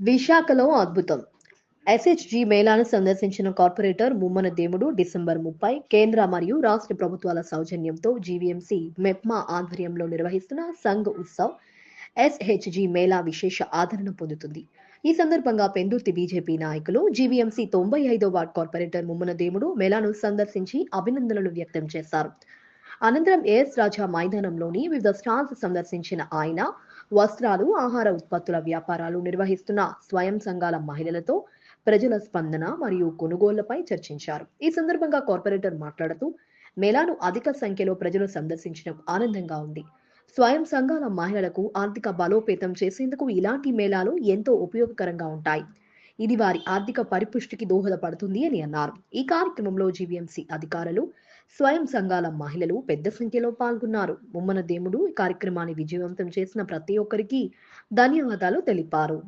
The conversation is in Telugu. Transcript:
విశాఖలో అద్భుతం. ఎస్హెచ్జి మేళాను సందర్శించిన కార్పొరేటర్ ముమ్మన దేముడు డిసెంబర్ ముప్పై కేంద్ర మరియు రాష్ట్ర ప్రభుత్వాల సౌజన్యంతో జీవీఎంసీ మెప్మా ఆధ్వర్యంలో నిర్వహిస్తున్న సంఘ్ ఉత్సవ్ ఎస్హెచ్జి మేళా విశేష ఆదరణ పొందుతుంది. ఈ సందర్భంగా పెందుర్తి బీజేపీ నాయకులు జీవీఎంసీ తొంభై ఐదో వార్డ్ కార్పొరేటర్ ముమ్మన దేముడు మేళాను సందర్శించి అభినందనలు వ్యక్తం చేశారు. అనంతరం ఏఎస్ రాజా మైదానంలోని వివిధ స్టాల్స్ సందర్శించిన ఆయన వస్త్రాలు ఆహార ఉత్పత్తుల వ్యాపారాలు నిర్వహిస్తున్న స్వయం సంఘాల మహిళలతో ప్రజల స్పందన మరియు కొనుగోళ్ళపై చర్చించారు. ఈ సందర్భంగా కార్పొరేటర్ మాట్లాడుతూ మేళాను అధిక సంఖ్యలో ప్రజలు సందర్శించడం ఆనందంగా ఉంది. స్వయం సంఘాల మహిళలకు ఆర్థిక బలోపేతం చేసేందుకు ఇలాంటి మేళాలు ఎంతో ఉపయోగకరంగా ఉంటాయి. ఇది వారి ఆర్థిక పరిపుష్టికి దోహదపడుతుంది అని అన్నారు. ఈ కార్యక్రమంలో జీవీఎంసీ అధికారులు స్వయం సంఘాల మహిళలు పెద్ద సంఖ్యలో పాల్గొన్నారు. ముమ్మన దేముడు ఈ కార్యక్రమాన్ని విజయవంతం చేసిన ప్రతి ఒక్కరికి ధన్యవాదాలు తెలిపారు.